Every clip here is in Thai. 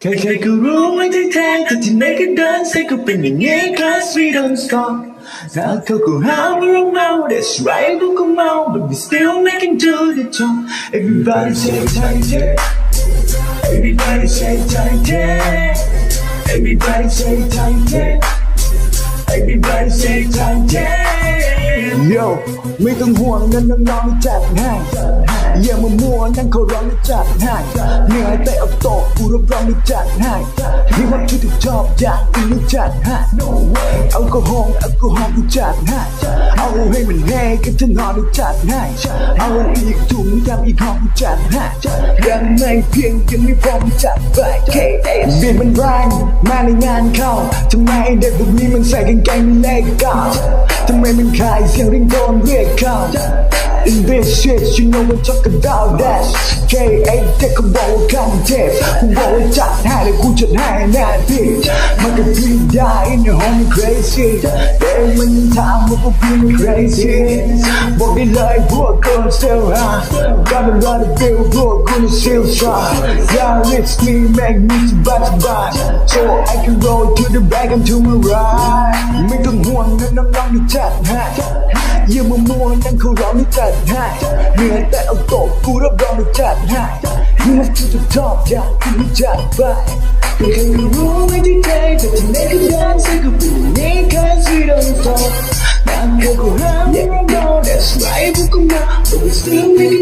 ใครๆก็รู้ว่าที่แท้แต่ที่ไหนก็เดินใส่ก็เป็นอย่างนี้ cause we don't stop ถ้าเขาก็หาว่าเราเมา that's right พวกก็เมา but we still making to the top everybody say tight yeah everybody say tight yeah everybody say tight yeah everybody say tight yeah โยไม่ต้องห่วงนั่นน้องๆจัดให้อย่ามามัวนั่งเขาร้องจัดให้เหนื่อยแต่เอาโตะกูรับรองจัดให้ที่ว่าที่ถูกชอบอยากกินจัดให้เอาก็หงเอาก็หงกูจัดให้เอาให้มันแห้กันจะนอนกูจัดให้เอาอีกถุงทำอีกห้องกูจัดให้ยังไม่เพียงยังไม่พร้อมจัดไปเบียดมันแรงมาในงานเข้าทำไมเด็กพวกนี้มันใส่กางเกงเล็กก้า ทำไมมันขายเสียงริงโดนเรียกเข้า In this shit you know we talk about that K.A. เด็กก็บอกว่าคำเทพกูบอกว่าจัดให้แล้วกูจัดให้แน่พี่มันก็พี่ได้ in the home crazy เด็กมันถามว่าพวกพี่มัน crazy บอกได้เลยพวกกู still high Gotta run the bill พวกกู still try Yeah it's me make me to buy to buy So I can roll to the back and to my right ไม่ต้องห่วงนะน้องๆที่จัดให้อย่ามมัวนั่งเขาร้องที่จัดให้เหนื่อยแต่เอาตกกูรับรองที่จัดให้ยิ่งว่าที่จะชอบอยากกินไม่จัดไปใครๆก็รู้ว่าที่แท้แต่ที่ไหนก็เดินใส่ก็เป็นนี้ cause we don't stop นั่นเขาก็หาว่าเรา that's right พวกก็เมาต้องเสือก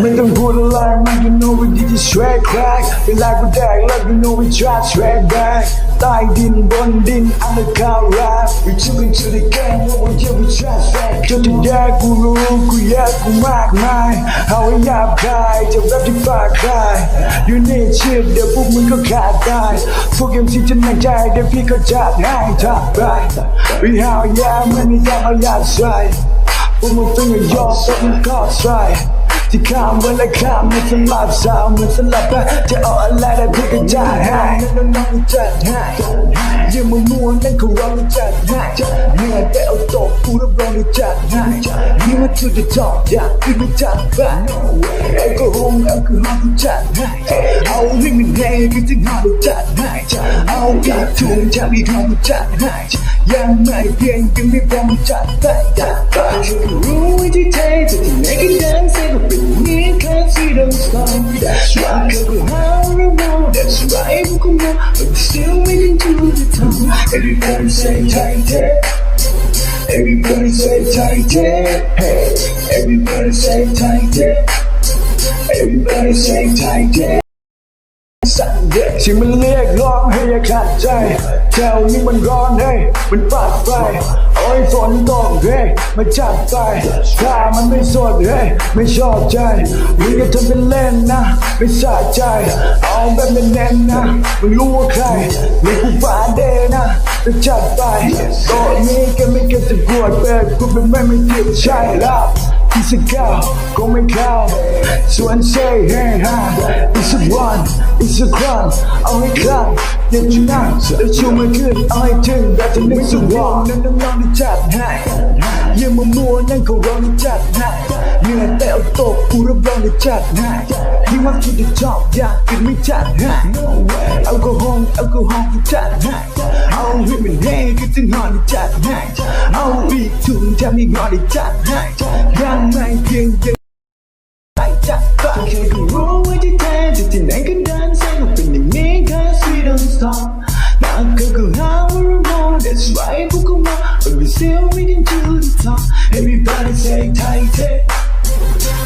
ไม่ต้องพูดอะไรมัน you know we did it straight crack เป็นลายกูแดกแล้ว you know we try straight back ใต้ดินบนดิน undercover rap we took it to the game what we did we try straight จนที่แยกกูรู้กูแยกกูมากมายเอาให้หยาบคายจะแรปที่ปากคาย you need shit เดี๋ยวพวกมึงก็ขาดตายพวกเอ็มซีจะหนักใจเดี๋ยวพี่ก็จัดให้ทักไป we how yeah ไม่มีการเอายาใส่ Put my finger y'all put my car try ที่ข้ามวันละข้ามมันสลับสาวมันสลับไปจะเอาอะไรได้พี่ก็จัดให้น้องๆจัดให้อย่ามามัวนั่งเขาร้องจัดให้เหนื่อยแต่เอาตะกูรับรองจัดให้นี่มาจุดจะจอบอยากกินไม่จัดไปแอลกอฮอล์แอลกอฮอล์กูจัดให้เอาให้มันแห้งก็จะงานจัดให้เอาอีกถุงจะมีของจัดให้ยังไม่เพียงยังไม่พร้อมจัดไปจัดไปรู้ว่าที่แท้แต่ที่ไหนก็เดินใส่ก็เป็นอย่างนี้ cause we don't stop that's right เขาก็หาว่าเราเมา that's right พวกก็เมา but we still making to the top everybody say tight yeah everybody say tight yeah hey everybody say tight yeah everybody say tight yeah สั่น เด็กที่มันเรียกร้องให้อย่าขัดใจแถวนี้มันร้อนให้มันปาดไฟโอ้ยฝนตกเฮ้ยมาจัดไปถ้ามันไม่สดเฮ้ยไม่ชอบใจมึงก็ทำเป็นเล่นนะ ไม่สะใจ เอาแบบเน้นๆนะมึงรู้ว่าใครนี่กูฟ้าเดนะจะจัดไปโต๊ะนี้ก็ไม่เก็บจะปวดเปิดกูเป็นแม่ไม่เกี่ยวใช่แล้ว ที่สกาวก็ไม่เข้าส่วนเซ่เฮ้ฮา it's a one it's a crime เอาให้คลั่งอย่าจุนั่งแล้วชูมือขึ้นเอาให้ถึงแบบจะไม่สว่างนั่นน้องๆที่จัดให้อย่ามามัวนั่งเขา Ông hiểu mình nghe cái tiếng họ đi chặt hại Ông bị thương cha mình họ đi chặt hại Gang mai kiêng dân Tại chặt tọa Khi cứ roll với chiếc thang Thì tình anh cứ đan sang Ngọc tình mình nghe khá suy don't stop Đã cơ cơ háo rồi mô That's right cũng không mơ. But we still meeting chữ the top Everybody say tight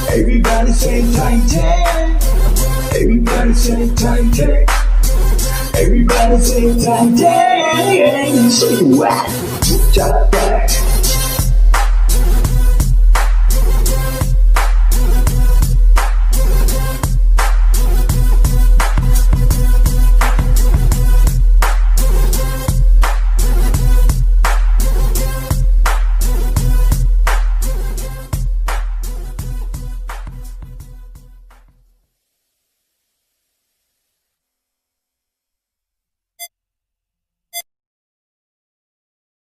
Everybody say tight Everybody say tight Everybody say tight yeah so you what จัดไป